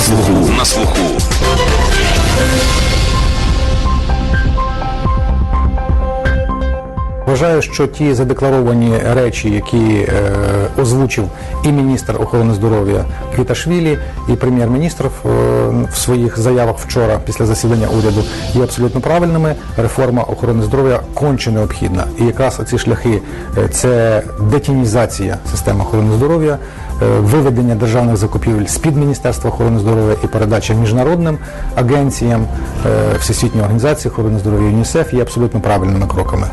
слуху. На слуху. Вважаю, що ті задекларовані речі, які е, озвучив і міністр охорони здоров'я Квіташвілі, і прем'єр-міністр е, в своїх заявах вчора після засідання уряду, є абсолютно правильними. Реформа охорони здоров'я конче необхідна. І якраз ці шляхи е, це детінізація системи охорони здоров'я, виведення державних закупівель з під Міністерства охорони здоров'я і передача міжнародним агенціям е, Всесвітньої організації охорони здоров'я ЮНІСЕФ є абсолютно правильними кроками.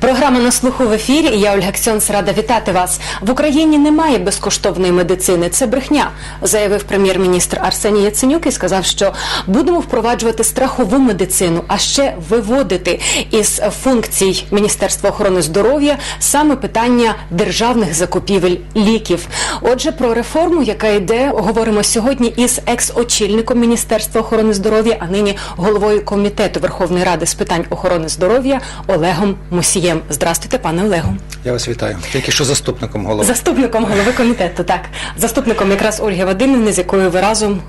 Програма на слуху в ефірі. Я Ольга Ксьонс рада вітати вас. В Україні немає безкоштовної медицини. Це брехня, заявив прем'єр-міністр Арсеній Яценюк і сказав, що будемо впроваджувати страхову медицину, а ще виводити із функцій Міністерства охорони здоров'я саме питання державних закупівель ліків. Отже, про реформу, яка йде, говоримо сьогодні із екс-очільником Міністерства охорони здоров'я, а нині головою комітету Верховної Ради з питань охорони здоров'я Олегом Мусієм. Здравствуйте, пане Олегу. Я вас вітаю. Тільки що заступником голови. Заступником голови комітету, так. Заступником якраз Ольги Вадимівни, з якою ви разом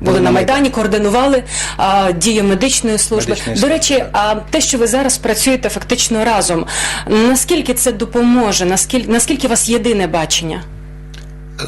були на Майдані, координували а, дію медичної служби. Медичної До речі, а те, що ви зараз працюєте фактично разом, наскільки це допоможе? Наскільки, наскільки у вас єдине бачення?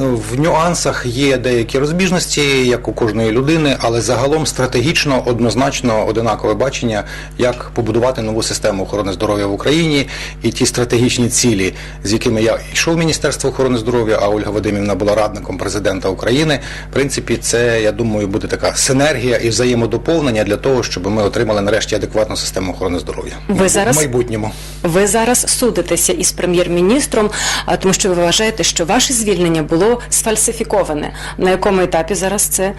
В нюансах є деякі розбіжності, як у кожної людини, але загалом стратегічно однозначно одинакове бачення, як побудувати нову систему охорони здоров'я в Україні і ті стратегічні цілі, з якими я йшов в Міністерство охорони здоров'я, а Ольга Вадимівна була радником президента України. В принципі, це я думаю буде така синергія і взаємодоповнення для того, щоб ми отримали нарешті адекватну систему охорони здоров'я Ви зараз- в майбутньому. Ви зараз судитеся із прем'єр-міністром, тому що ви вважаєте, що ваше звільнення було сфальсифіковане. На якому етапі зараз це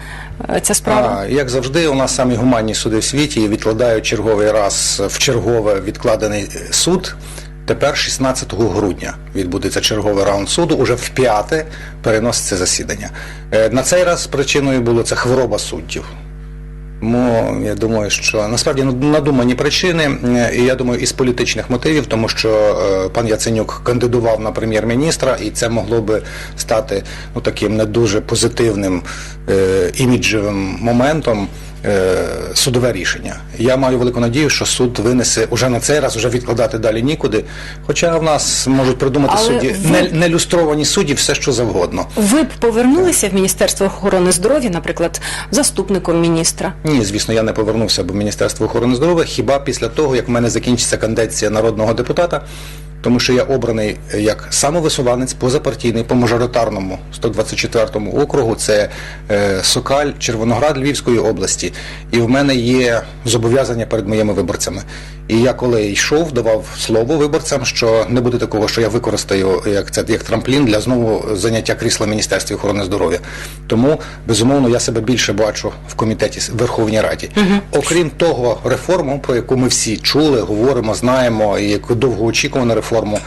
е, ця справа? А, як завжди, у нас самі гуманні суди в світі відкладають черговий раз в чергове відкладений суд. Тепер 16 грудня відбудеться черговий раунд суду. Уже в п'яте переноситься засідання. Е, На цей раз причиною було це хвороба суддів. Тому я думаю, що насправді надумані причини, і я думаю, із політичних мотивів, тому що е, пан Яценюк кандидував на прем'єр-міністра, і це могло би стати ну таким не дуже позитивним е, іміджевим моментом. Е, Судове рішення. Я маю велику надію, що суд винесе уже на цей раз, уже відкладати далі нікуди. Хоча в нас можуть придумати Але судді ви- не, не люстровані судді, все що завгодно. Ви б повернулися в Міністерство охорони здоров'я, наприклад, заступником міністра? Ні, звісно, я не повернувся до Міністерства охорони здоров'я хіба після того, як в мене закінчиться кандидація народного депутата, тому що я обраний е, як самовисуванець позапартійний по мажоритарному 124 округу. Це е, Сокаль, Червоноград Львівської області. І в мене є зобов'язання перед моїми виборцями. І я коли йшов, давав слово виборцям, що не буде такого, що я використаю як це як трамплін для знову заняття крісла в Міністерстві охорони здоров'я. Тому безумовно я себе більше бачу в комітеті с- Верховній Раді. Окрім того, реформу, про яку ми всі чули, говоримо, знаємо, і яку довгоочікувану реформу.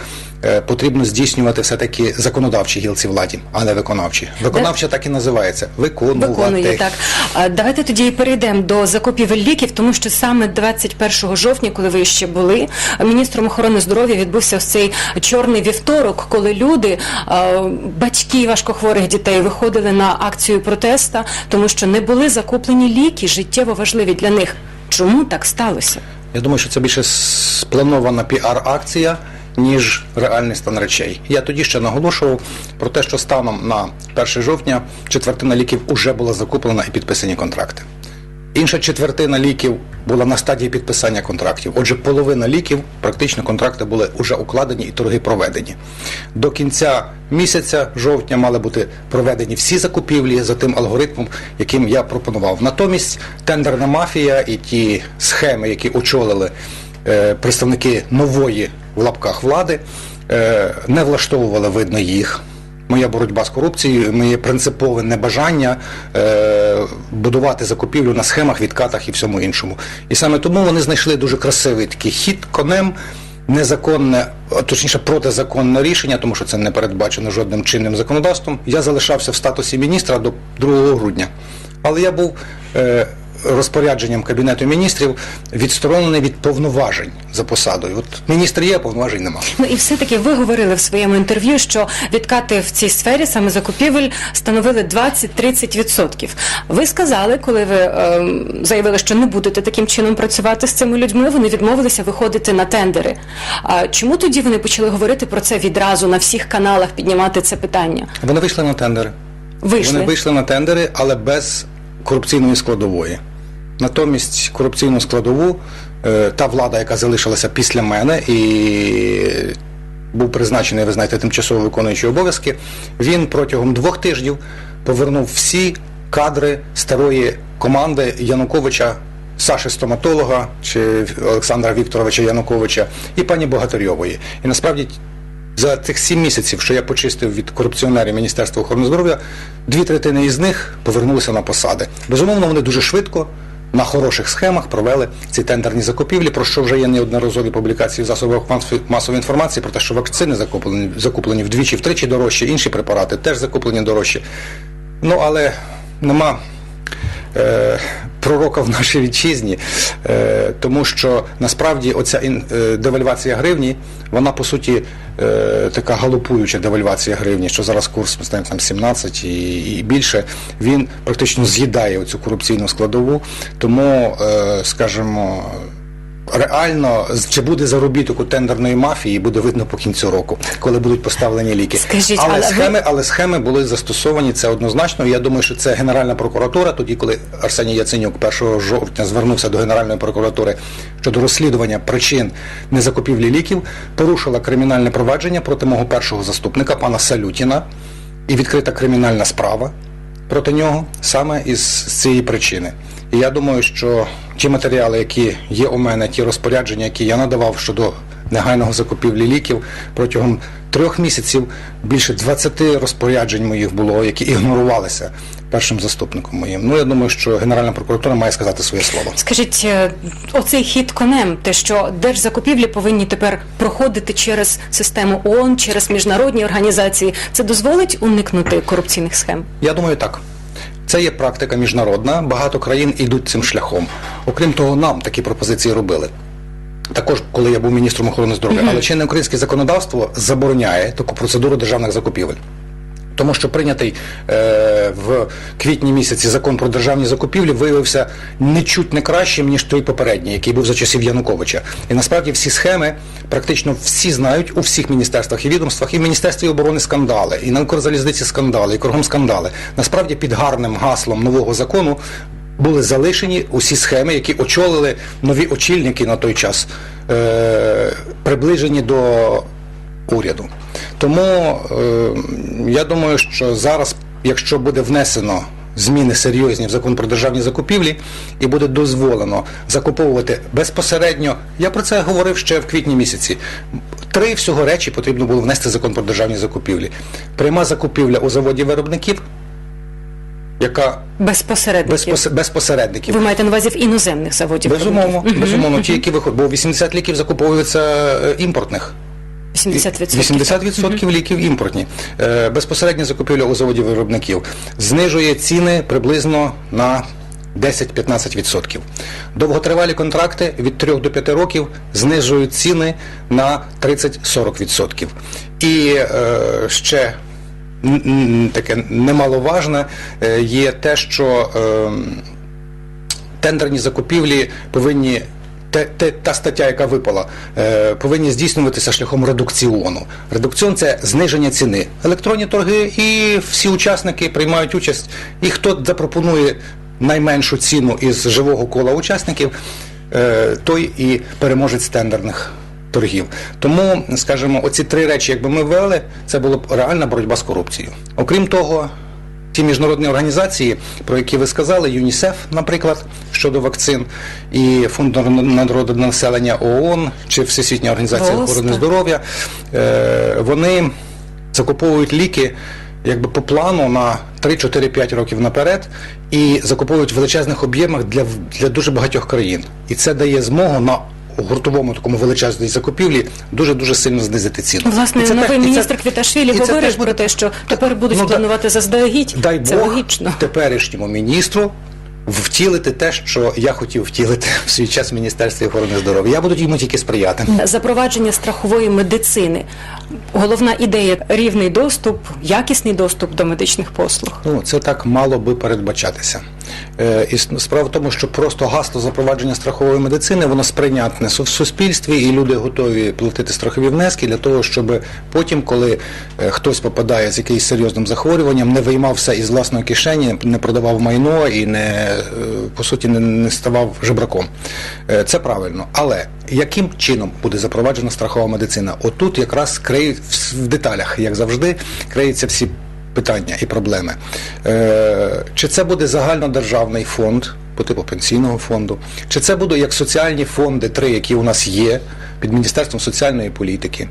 е, Потрібно здійснювати все таки законодавчі гілці владі, а не виконавчі. Виконавча так і називається виконувати. Виконує так. Давайте тоді і перейдемо до закупівель ліків, тому що саме 21 жовтня, коли ви ще були міністром охорони здоров'я, відбувся ось цей чорний вівторок, коли люди, батьки важкохворих дітей, виходили на акцію протеста, тому що не були закуплені ліки, життєво важливі для них. Чому так сталося? Я думаю, що це більше спланована піар-акція, ніж реальний стан речей. Я тоді ще наголошував про те, що станом на 1 жовтня четвертина ліків вже була закуплена і підписані контракти. Інша четвертина ліків була на стадії підписання контрактів. Отже, половина ліків, практично контракти були вже укладені і торги проведені. До кінця місяця жовтня мали бути проведені всі закупівлі за тим алгоритмом, яким я пропонував. Натомість тендерна мафія і ті схеми, які очолили е, представники нової в лапках влади, е, не влаштовували видно їх. Моя боротьба з корупцією, моє принципове небажання е, будувати закупівлю на схемах, відкатах і всьому іншому. І саме тому вони знайшли дуже красивий такий хід конем, незаконне, точніше протизаконне рішення, тому що це не передбачено жодним чинним законодавством. Я залишався в статусі міністра до 2 грудня. Але я був е, розпорядженням Кабінету міністрів відсторонений від повноважень за посадою. От міністр є, а повноважень немає. Ну і все-таки ви говорили в своєму інтерв'ю, що відкати в цій сфері саме закупівель становили 20-30%. Ви сказали, коли ви ем, заявили, що не будете таким чином працювати з цими людьми, вони відмовилися виходити на тендери. А чому тоді вони почали говорити про це відразу на всіх каналах, піднімати це питання? Вони вийшли на тендери. Вийшли. Вони вийшли на тендери, але без корупційної складової. Натомість корупційну складову е, та влада, яка залишилася після мене і був призначений, ви знаєте, тимчасово виконуючий обов'язки, він протягом двох тижнів повернув всі кадри старої команди Януковича, Саші стоматолога чи Олександра Вікторовича Януковича і пані Богатирьової. І насправді за цих сім місяців, що я почистив від корупціонерів Міністерства охорони здоров'я, дві третини із них повернулися на посади. Безумовно, вони дуже швидко. На хороших схемах провели ці тендерні закупівлі, про що вже є неодноразові публікації в засобах масової інформації про те, що вакцини закуплені, закуплені вдвічі, втричі дорожче, інші препарати теж закуплені дорожче. Ну але нема е, пророка в нашій вітчизні, е, тому що насправді оця е, девальвація гривні, вона по суті е, така галопуюча девальвація гривні, що зараз курс ми знаємо, там 17 і, більше, він практично з'їдає цю корупційну складову. Тому, скажімо, Реально, чи буде заробіток у тендерної мафії, буде видно по кінцю року, коли будуть поставлені ліки. Скажіть, але, але ви- схеми, але схеми були застосовані, це однозначно. Я думаю, що це Генеральна прокуратура, тоді, коли Арсеній Яценюк 1 жовтня звернувся до Генеральної прокуратури щодо розслідування причин незакупівлі ліків, порушила кримінальне провадження проти мого першого заступника, пана Салютіна, і відкрита кримінальна справа проти нього саме із цієї причини. І я думаю, що ті матеріали, які є у мене, ті розпорядження, які я надавав щодо негайного закупівлі ліків протягом трьох місяців більше 20 розпоряджень моїх було, які ігнорувалися першим заступником моїм. Ну я думаю, що Генеральна прокуратура має сказати своє слово. Скажіть, е, оцей хід конем, те, що держзакупівлі повинні тепер проходити через систему ООН, через міжнародні організації, це дозволить уникнути корупційних схем? Я думаю, так. Це є практика міжнародна. Багато країн йдуть цим шляхом. Окрім того, нам такі пропозиції робили. Також, коли я був міністром охорони здоров'я, але чинне українське законодавство забороняє таку процедуру державних закупівель. Тому що прийнятий е, в квітні місяці закон про державні закупівлі виявився нечуть не кращим, ніж той попередній, який був за часів Януковича. І насправді всі схеми практично всі знають у всіх міністерствах і відомствах, і в Міністерстві оборони скандали, і на Укрзалізниці скандали, і кругом скандали. Насправді під гарним гаслом нового закону були залишені усі схеми, які очолили нові очільники на той час, е, приближені до уряду. Тому е, я думаю, що зараз, якщо буде внесено зміни серйозні в закон про державні закупівлі і буде дозволено закуповувати безпосередньо, я про це говорив ще в квітні місяці. Три всього речі потрібно було внести в закон про державні закупівлі. Пряма закупівля у заводі виробників, яка Безпосередників. безпос- безпосередників. Ви маєте на увазі в іноземних заводів? Безумовно, безумовно, ті, які виходять, бо 80 ліків закуповується е, імпортних. 80%. 80% ліків імпортні. Е, Безпосередня закупівля у заводі виробників знижує ціни приблизно на 10-15%. Довготривалі контракти від 3 до 5 років знижують ціни на 30-40%. І е, ще таке немаловажне е, є те, що е, тендерні закупівлі повинні. Те, те, та стаття, яка випала, е, повинні здійснюватися шляхом редукціону. Редукціон це зниження ціни. Електронні торги і всі учасники приймають участь. І хто запропонує найменшу ціну із живого кола учасників, е, той і переможець тендерних торгів. Тому, скажімо, оці три речі, якби ми ввели, це була б реальна боротьба з корупцією. Окрім того, ті міжнародні організації, про які ви сказали, ЮНІСЕФ, наприклад, щодо вакцин, і Фонд народу населення ООН чи Всесвітня організація охорони здоров'я, е, вони закуповують ліки якби по плану на 3-4-5 років наперед і закуповують в величезних об'ємах для, для дуже багатьох країн. І це дає змогу на гуртовому такому величезній закупівлі дуже дуже сильно знизити ціну. Власне, І це новий так, міністр це- Квіташвілі говорить буде- про те, що тепер будуть Ну, планувати заздалегідь. Дай це Бог логічно. теперішньому міністру втілити те, що я хотів втілити в свій час в Міністерстві охорони здоров'я. Я буду йому тільки сприяти. Запровадження страхової медицини. Головна ідея рівний доступ, якісний доступ до медичних послуг. Ну, це так мало би передбачатися. Е, і справа в тому, що просто гасло запровадження страхової медицини воно сприйнятне в суспільстві, і люди готові платити страхові внески для того, щоб потім, коли е, хтось попадає з якимось серйозним захворюванням, не виймав все із власної кишені, не продавав майно і не е, по суті не, не ставав жебраком. Е, Це правильно. Але яким чином буде запроваджена страхова медицина? Отут якраз крий в, в деталях, як завжди, криються всі питання і проблеми. Е, чи це буде загальнодержавний фонд по типу пенсійного фонду, чи це будуть як соціальні фонди, три, які у нас є під Міністерством соціальної політики.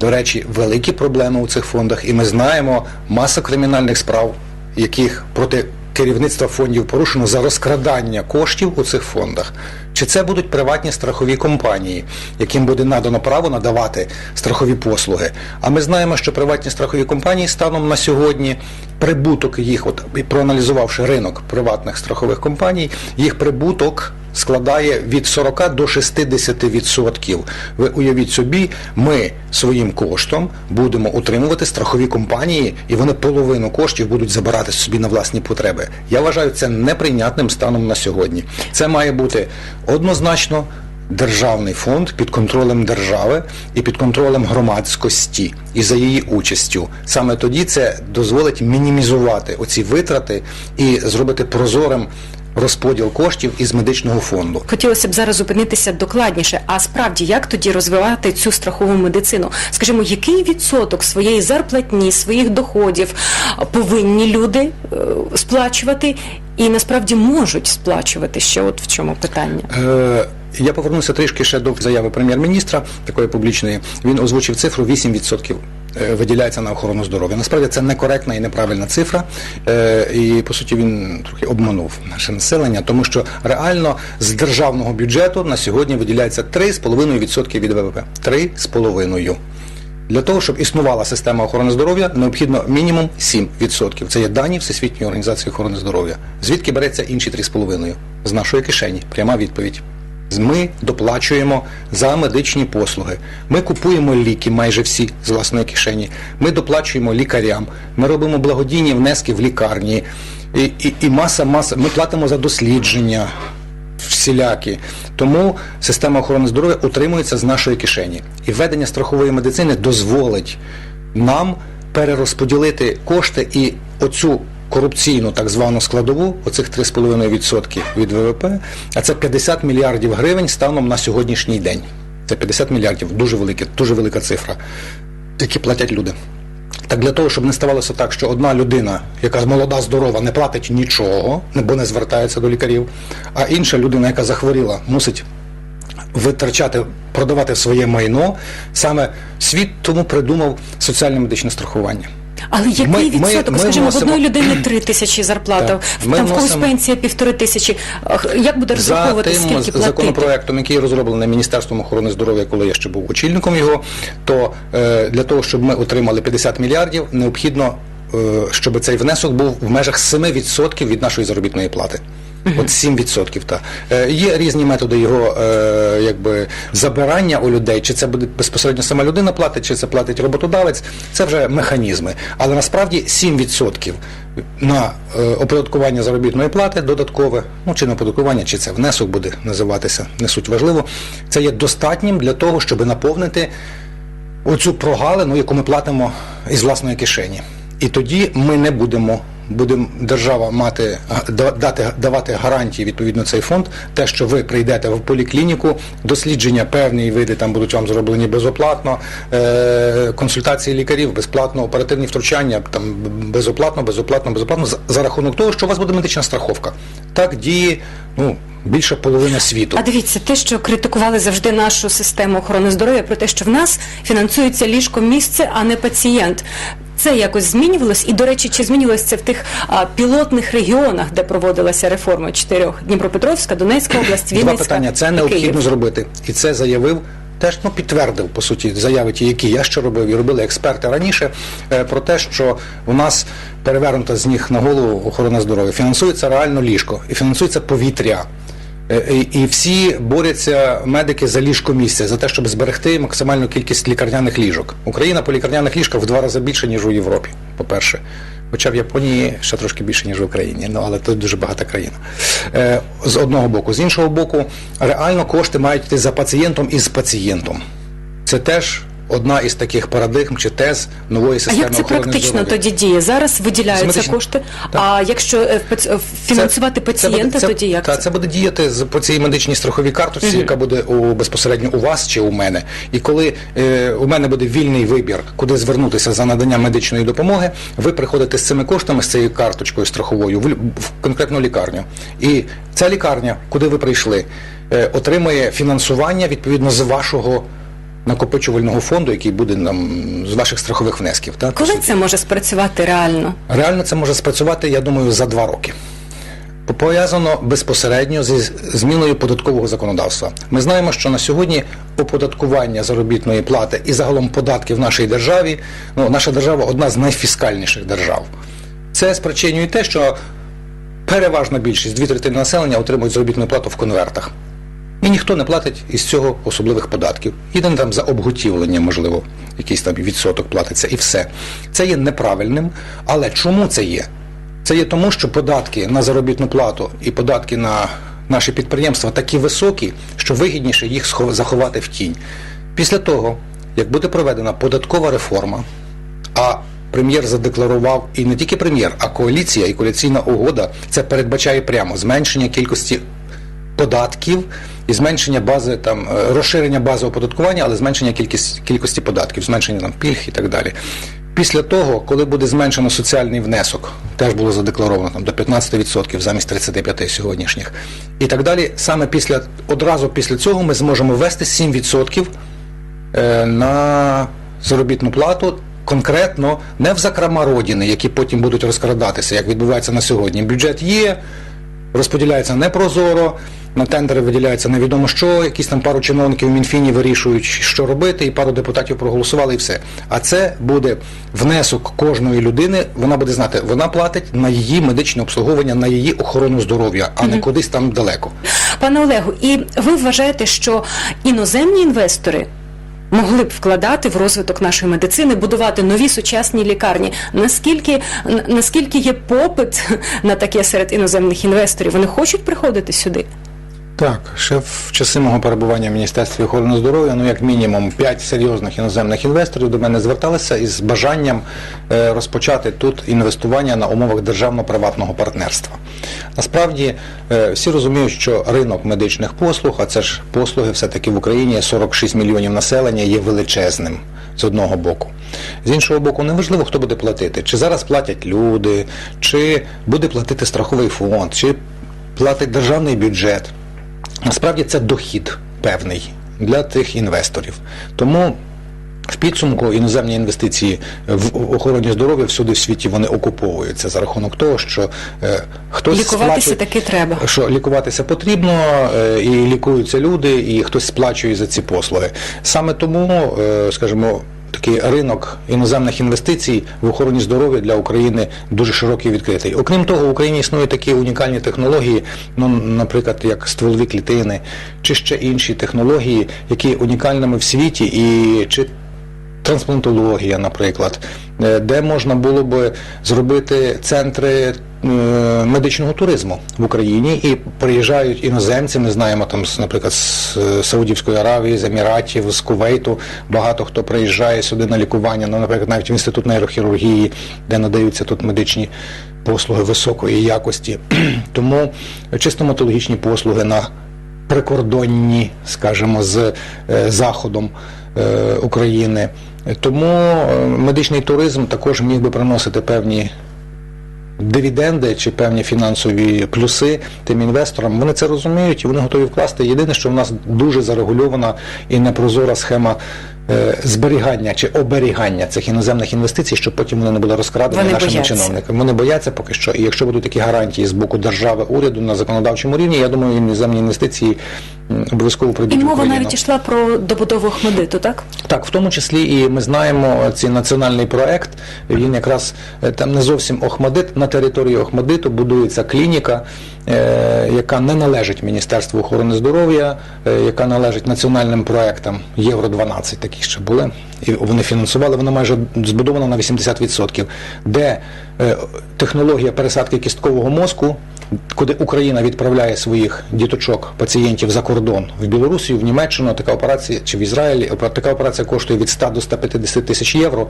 До речі, великі проблеми у цих фондах, і ми знаємо масу кримінальних справ, яких проти керівництва фондів порушено за розкрадання коштів у цих фондах. Чи це будуть приватні страхові компанії, яким буде надано право надавати страхові послуги? А ми знаємо, що приватні страхові компанії станом на сьогодні прибуток їх, от проаналізувавши ринок приватних страхових компаній, їх прибуток складає від 40 до 60%. Ви уявіть собі, ми своїм коштом будемо утримувати страхові компанії, і вони половину коштів будуть забирати собі на власні потреби. Я вважаю це неприйнятним станом на сьогодні. Це має бути однозначно. Державний фонд під контролем держави і під контролем громадськості і за її участю. Саме тоді це дозволить мінімізувати оці витрати і зробити прозорим розподіл коштів із медичного фонду. Хотілося б зараз зупинитися докладніше. А справді, як тоді розвивати цю страхову медицину? Скажімо, який відсоток своєї зарплатні, своїх доходів повинні люди е, сплачувати і насправді можуть сплачувати? Ще от в чому питання? Е, Я повернуся трішки ще до заяви прем'єр-міністра, такої публічної. Він озвучив цифру 8% е, виділяється на охорону здоров'я. Насправді це некоректна і неправильна цифра. Е, І по суті він трохи обманув наше населення, тому що реально з державного бюджету на сьогодні виділяється 3,5% від ВВП. 3,5%. Для того, щоб існувала система охорони здоров'я, необхідно мінімум 7%. Це є дані Всесвітньої організації охорони здоров'я. Звідки береться інші 3,5%? З нашої кишені. Пряма відповідь. Ми доплачуємо за медичні послуги. Ми купуємо ліки майже всі з власної кишені. Ми доплачуємо лікарям. Ми робимо благодійні внески в лікарні. І, і, і маса, маса. Ми платимо за дослідження всілякі. Тому система охорони здоров'я утримується з нашої кишені. І введення страхової медицини дозволить нам перерозподілити кошти і оцю корупційну так звану складову, оцих 3,5% від ВВП, а це 50 мільярдів гривень станом на сьогоднішній день. Це 50 мільярдів, дуже велике, дуже велика цифра, які платять люди. Так для того, щоб не ставалося так, що одна людина, яка молода, здорова, не платить нічого, бо не звертається до лікарів, а інша людина, яка захворіла, мусить витрачати, продавати своє майно. Саме світ тому придумав соціальне медичне страхування. Але який Ми- відсоток? ми Скажімо, в одної людини три тисячі зарплата, там в когось пенсія півтори тисячі. Як буде розраховувати, скільки платити? законопроектом, який розроблений Міністерством охорони здоров'я, коли я ще був очільником його, то е, для того, щоб ми отримали 50 мільярдів, необхідно, щоб цей внесок був в межах 7% від нашої заробітної плати. От 7%. Та. Е, є різні методи його е, якби, забирання у людей, чи це буде безпосередньо сама людина платить, чи це платить роботодавець, це вже механізми. Але насправді 7% на е, оподаткування заробітної плати додаткове, ну чи не оподаткування, чи це внесок буде називатися, не суть важливо. Це є достатнім для того, щоб наповнити оцю прогалину, яку ми платимо із власної кишені. І тоді ми не будемо. Будемо держава мати дати давати гарантії відповідно цей фонд. Те, що ви прийдете в поліклініку, дослідження певні види там будуть вам зроблені безоплатно, е, консультації лікарів безплатно, оперативні втручання там безоплатно, безоплатно, безоплатно за, за рахунок того, що у вас буде медична страховка. Так діє ну більше половина світу. А дивіться, те, що критикували завжди нашу систему охорони здоров'я, про те, що в нас фінансується ліжко місце, а не пацієнт. Це якось змінювалось, і до речі, чи змінювалося це в тих а, пілотних регіонах, де проводилася реформа чотирьох Дніпропетровська, Донецька область, Вінницька Два питання. Це необхідно Київ. зробити. І це заявив теж ну, підтвердив по суті заяви, ті, які я ще робив, і робили експерти раніше, е, про те, що у нас перевернута з ніг на голову охорона здоров'я. Фінансується реально ліжко і фінансується повітря. Е, І, всі борються медики за ліжко місця, за те, щоб зберегти максимальну кількість лікарняних ліжок. Україна по лікарняних ліжках в два рази більше, ніж у Європі, по-перше. Хоча в Японії ще трошки більше, ніж в Україні, ну але тут дуже багата країна. Е, з одного боку. З іншого боку, реально кошти мають йти за пацієнтом і з пацієнтом. Це теж одна із таких парадигм чи тез нової А системи як це практично здоров'я. тоді діє? Зараз виділяються кошти. Так. А якщо е, фінансувати Це- пацієнта, це це- тоді як Та, це? буде діяти з по цій медичній страховій карточці, яка буде у безпосередньо у вас чи у мене. І коли е, у мене буде вільний вибір, куди звернутися за надання медичної допомоги, ви приходите з цими коштами, з цією карточкою страховою в, в конкретну лікарню. І ця лікарня, куди ви прийшли, е, отримує фінансування відповідно з вашого. Накопичувального фонду, який буде нам з ваших страхових внесків, так Коли це може спрацювати реально? Реально це може спрацювати, я думаю, за два роки. Пов'язано безпосередньо зі зміною податкового законодавства. Ми знаємо, що на сьогодні оподаткування заробітної плати і загалом податки в нашій державі, ну наша держава одна з найфіскальніших держав. Це спричинює те, що переважна більшість, дві третини населення отримують заробітну плату в конвертах. І ніхто не платить із цього особливих податків. Єдине там за обготівлення, можливо, якийсь там відсоток платиться, і все. Це є неправильним. Але чому це є? Це є тому, що податки на заробітну плату і податки на наші підприємства такі високі, що вигідніше їх заховати в тінь. Після того, як буде проведена податкова реформа, а прем'єр задекларував, і не тільки прем'єр, а коаліція і коаліційна угода це передбачає прямо зменшення кількості податків і зменшення бази там е, розширення бази оподаткування, але зменшення кількість, кількості податків, зменшення там пільг і так далі. Після того, коли буде зменшено соціальний внесок, теж було задекларовано там до 15% замість 35% сьогоднішніх, і так далі, саме після одразу після цього ми зможемо ввести 7% е, на заробітну плату. Конкретно не в закрома родини, які потім будуть розкрадатися, як відбувається на сьогодні. Бюджет є, розподіляється непрозоро, на тендери виділяється невідомо що, якісь там пару чиновників в Мінфіні вирішують, що робити, і пару депутатів проголосували і все. А це буде внесок кожної людини, вона буде знати, вона платить на її медичне обслуговування, на її охорону здоров'я, а не кудись там далеко. Пане Олегу, і ви вважаєте, що іноземні інвестори могли б вкладати в розвиток нашої медицини, будувати нові сучасні лікарні? Наскільки наскільки є попит на таке серед іноземних інвесторів? Вони хочуть приходити сюди? Так, ще в часи мого перебування в Міністерстві охорони здоров'я, ну як мінімум, п'ять серйозних іноземних інвесторів до мене зверталися із бажанням е, розпочати тут інвестування на умовах державно-приватного партнерства. Насправді е, всі розуміють, що ринок медичних послуг, а це ж послуги все-таки в Україні 46 мільйонів населення є величезним з одного боку. З іншого боку, неважливо, хто буде платити. Чи зараз платять люди, чи буде платити страховий фонд, чи платить державний бюджет. Насправді це дохід певний для тих інвесторів. Тому в підсумку іноземні інвестиції в охороні здоров'я всюди в світі вони окуповуються за рахунок того, що е, хтось Лікуватися сплачує- таки треба. що лікуватися потрібно, е, і лікуються люди, і хтось сплачує за ці послуги. Саме тому, е, скажімо, такий ринок іноземних інвестицій в охороні здоров'я для України дуже широкий і відкритий. Окрім того, в Україні існують такі унікальні технології, ну, наприклад, як стволові клітини, чи ще інші технології, які унікальними в світі, і чи трансплантологія, наприклад, е, де можна було би зробити центри медичного туризму в Україні і приїжджають іноземці. Ми знаємо там, наприклад, з е, Саудівської Аравії, з Еміратів, з Кувейту. Багато хто приїжджає сюди на лікування. Ну, наприклад, навіть в інститут нейрохірургії, де надаються тут медичні послуги високої якості. Тому чисто стоматологічні послуги на прикордонні, скажімо, з е, заходом е, України. Тому е, медичний туризм також міг би приносити певні дивіденди чи певні фінансові плюси тим інвесторам. Вони це розуміють і вони готові вкласти. Єдине, що в нас дуже зарегульована і непрозора схема зберігання чи оберігання цих іноземних інвестицій, щоб потім вони не були розкрадені Вони нашими бояться. чиновниками. Вони бояться поки що. І якщо будуть такі гарантії з боку держави, уряду на законодавчому рівні, я думаю, іноземні інвестиції обов'язково І прийдуть в мова Україну. навіть йшла про добудову Охмедиту, так? Так, в тому числі і ми знаємо цей національний проект. Він якраз е, там не зовсім Охмадит. На території Охмадиту будується клініка, е, яка не належить Міністерству охорони здоров'я, е, яка належить національним проектам Євро 12 такі ще були. І вони фінансували. Вона майже збудована на 80%, де е, технологія пересадки кісткового мозку куди Україна відправляє своїх діточок, пацієнтів за кордон в Білорусію, в Німеччину, така операція чи в Ізраїлі. Така операція коштує від 100 до 150 тисяч євро.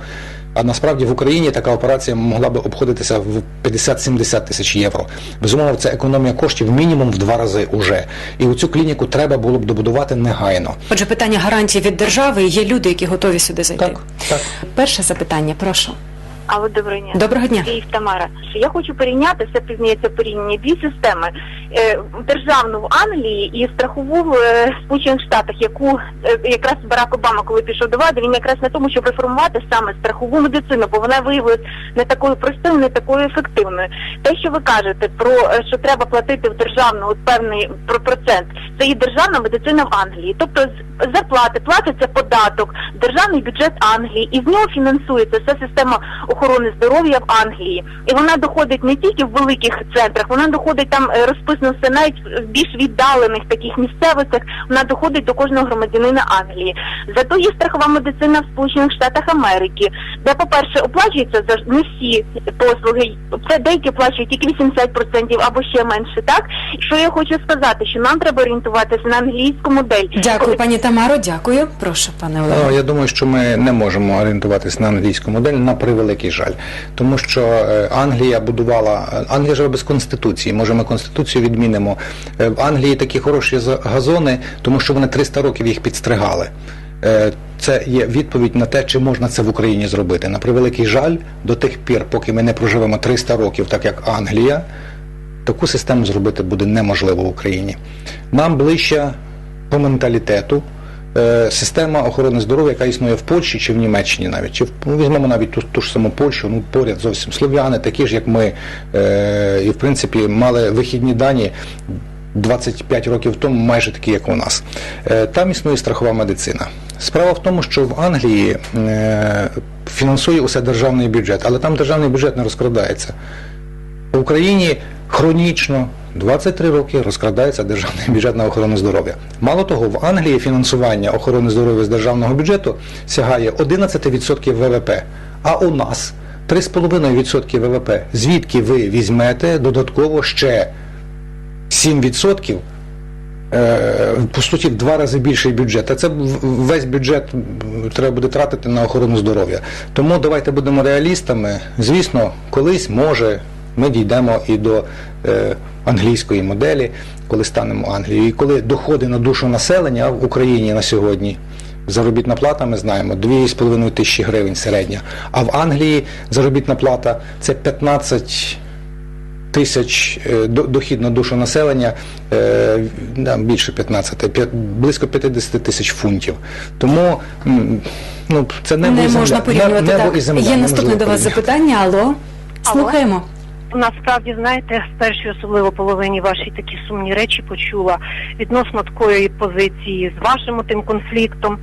А насправді в Україні така операція могла би обходитися в 50-70 тисяч євро. Безумовно, це економія коштів мінімум в два рази уже. І у цю клініку треба було б добудувати негайно. Отже, питання гарантій від держави є люди, які готові сюди зайти. Так, так. Перше запитання, прошу. Алло, доброго дня. Доброго дня. Київ Тамара. Я хочу порівняти, все пізнається порівняння дві системи. Е, державну в Англії і страхову в е, Сполучених Штатах, яку е, якраз Барак Обама, коли пішов до влади, він якраз на тому, щоб реформувати саме страхову медицину, бо вона виявилась не такою простою, не такою ефективною. Те, що ви кажете про що треба платити в державну от певний про процент, це і державна медицина в Англії. Тобто зарплати платиться податок, державний бюджет Англії, і з нього фінансується вся система охорони здоров'я в Англії. І вона доходить не тільки в великих центрах, вона доходить там е, розписано все навіть в більш віддалених таких місцевостях. Вона доходить до кожного громадянина Англії. Зато є страхова медицина в Сполучених Штатах Америки, де, по-перше, оплачуються за не всі послуги. Це деякі оплачують тільки 80% або ще менше. Так що я хочу сказати, що нам треба орієнтуватися на англійську модель. Дякую, пані Тамаро. Дякую. Прошу, пане Олеже. я думаю, що ми не можемо орієнтуватись на англійську модель на превеликий жаль, тому що е, Англія будувала Англія живе без конституції. Може, ми конституцію відмінимо. Е, В Англії такі хороші газони, тому що вони 300 років їх підстригали. Е, Це є відповідь на те, чи можна це в Україні зробити. На превеликий жаль, до тих пір, поки ми не проживемо 300 років, так як Англія, таку систему зробити буде неможливо в Україні. Нам ближче по менталітету система охорони здоров'я, яка існує в Польщі чи в Німеччині навіть, чи ну, візьмемо навіть ту, ту ж саму Польщу, ну поряд зовсім слов'яни, такі ж як ми, е, і в принципі мали вихідні дані. 25 років тому майже такі, як у нас. Е, Там існує страхова медицина. Справа в тому, що в Англії е, фінансує усе державний бюджет, але там державний бюджет не розкрадається. В Україні хронічно 23 роки розкрадається державний бюджет на охорону здоров'я. Мало того, в Англії фінансування охорони здоров'я з державного бюджету сягає 11% ВВП, а у нас 3,5% ВВП. Звідки ви візьмете додатково ще 7%? Е, по суті в два рази більший бюджет. А це весь бюджет треба буде тратити на охорону здоров'я. Тому давайте будемо реалістами. Звісно, колись може ми дійдемо і до е, англійської моделі, коли станемо Англією. І коли доходи на душу населення в Україні на сьогодні. Заробітна плата, ми знаємо, 2,5 тисячі гривень середня. А в Англії заробітна плата це 15 тисяч е, до- дохід на душу населення е, да, більше 15, п'ят- близько 50 тисяч фунтів. Тому ну, це небо Не і земля. можна порівнювати Небо так. і земля. Є наступне до вас порівняти. запитання. Алло, слухаємо. Насправді, знаєте, з першій особливо половині ваші такі сумні речі почула відносно такої позиції з вашим тим конфліктом.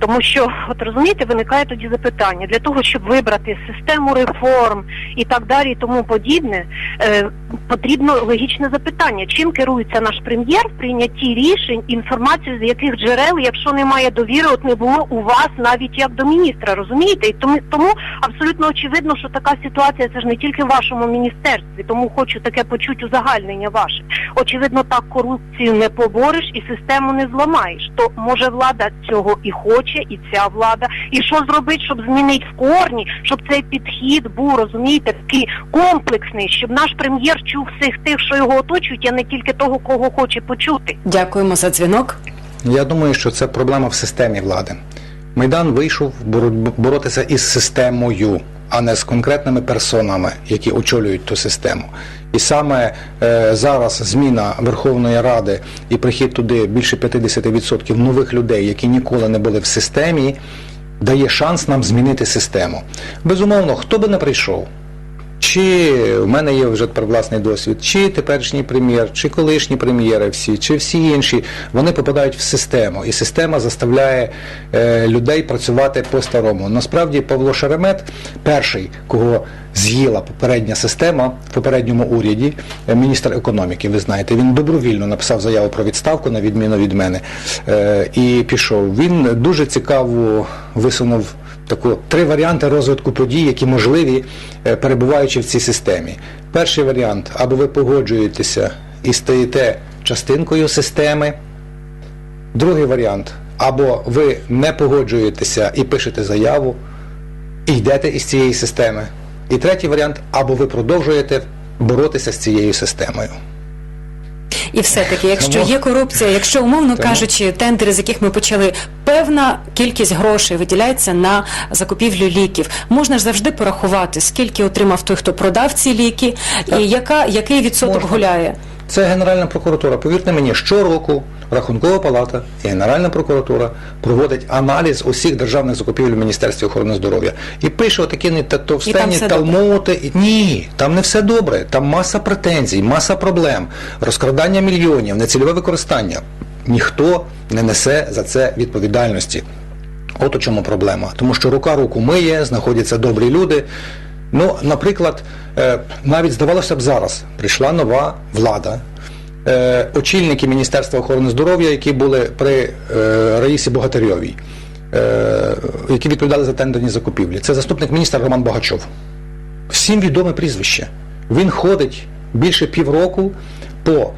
Тому що, от розумієте, виникає тоді запитання для того, щоб вибрати систему реформ і так далі, і тому подібне, е, потрібно логічне запитання: чим керується наш прем'єр в прийнятті рішень, інформацію з яких джерел, якщо немає довіри, от не було у вас навіть як до міністра, розумієте? І тому, тому абсолютно очевидно, що така ситуація це ж не тільки в вашому міністерстві, тому хочу таке почути узагальнення ваше. Очевидно, так корупцію не побореш і систему не зламаєш. То може влада цього і хоче, і ця влада, і що зробити, щоб змінити в корні, щоб цей підхід був, розумієте, такий комплексний, щоб наш прем'єр чув всіх тих, що його оточують, а не тільки того, кого хоче почути. Дякуємо за дзвінок. Я думаю, що це проблема в системі влади. Майдан вийшов боротися із системою, а не з конкретними персонами, які очолюють ту систему. І саме е, зараз зміна Верховної Ради і прихід туди більше 50% нових людей, які ніколи не були в системі, дає шанс нам змінити систему. Безумовно, хто би не прийшов, чи в мене є вже тепер власний досвід, чи теперішній прем'єр, чи колишні прем'єри всі, чи всі інші, вони попадають в систему, і система заставляє е, людей працювати по-старому. Насправді Павло Шеремет, перший, кого з'їла попередня система в попередньому уряді, е, міністр економіки, ви знаєте, він добровільно написав заяву про відставку, на відміну від мене, е, і пішов. Він дуже цікаво висунув таку три варіанти розвитку подій, які можливі, е, перебуваючи в цій системі. Перший варіант або ви погоджуєтеся і стаєте частинкою системи. Другий варіант або ви не погоджуєтеся і пишете заяву, і йдете із цієї системи. І третій варіант або ви продовжуєте боротися з цією системою. І все-таки, якщо є корупція, якщо умовно кажучи, тендери, з яких ми почали, певна кількість грошей виділяється на закупівлю ліків. Можна ж завжди порахувати, скільки отримав той, хто продав ці ліки, і яка який відсоток гуляє. Це Генеральна прокуратура. Повірте мені, щороку Рахункова палата і Генеральна прокуратура проводить аналіз усіх державних закупівель в Міністерстві охорони здоров'я і пише отакі не та- І товстенні все талмути. І- Ні, там не все добре. Там маса претензій, маса проблем, розкрадання мільйонів, нецільове використання. Ніхто не несе за це відповідальності. От у чому проблема. Тому що рука руку миє, знаходяться добрі люди. Ну, наприклад, е, навіть здавалося б зараз прийшла нова влада. Е, Очільники Міністерства охорони здоров'я, які були при е, Раїсі Богатирьовій, які відповідали за тендерні закупівлі. Це заступник міністра Роман Богачов. Всім відоме прізвище. Він ходить більше півроку по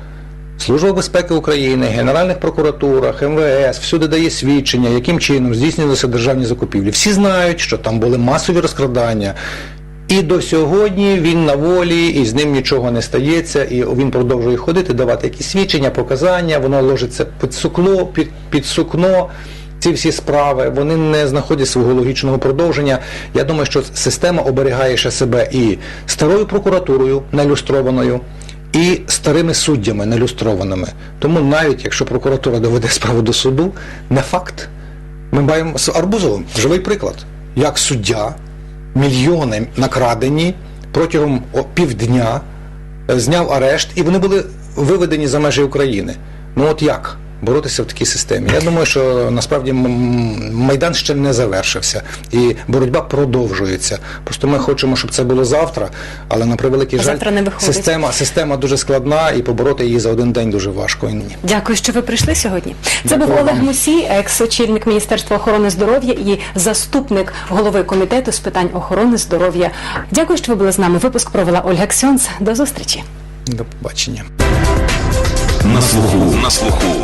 Служба безпеки України, Генеральних прокуратурах, МВС, всюди дає свідчення, яким чином здійснювалися державні закупівлі. Всі знають, що там були масові розкрадання. І до сьогодні він на волі, і з ним нічого не стається, і він продовжує ходити, давати якісь свідчення, показання, воно ложиться під сукно, під, під сукно. Ці всі справи вони не знаходять свого логічного продовження. Я думаю, що система оберігає ще себе і старою прокуратурою нелюстрованою, і старими суддями нелюстрованими. Тому навіть якщо прокуратура доведе справу до суду, не факт. Ми маємо з Арбузовим живий приклад, як суддя мільйони накрадені протягом півдня е, зняв арешт, і вони були виведені за межі України. Ну от як боротися в такій системі? Я думаю, що насправді майдан ще не завершився, і боротьба продовжується. Просто ми хочемо, щоб це було завтра, але на превеликий А жаль, завтра не виходить. система, система дуже складна, і побороти її за один день дуже важко. І ні. Дякую, що ви прийшли сьогодні. Це Дякую був Олег. Мусій, екс-очільник Міністерства охорони здоров'я і заступник голови комітету з питань охорони здоров'я. Дякую, що ви були з нами. Випуск провела Ольга Ксьонц. До зустрічі. До побачення. На слуху. На слуху.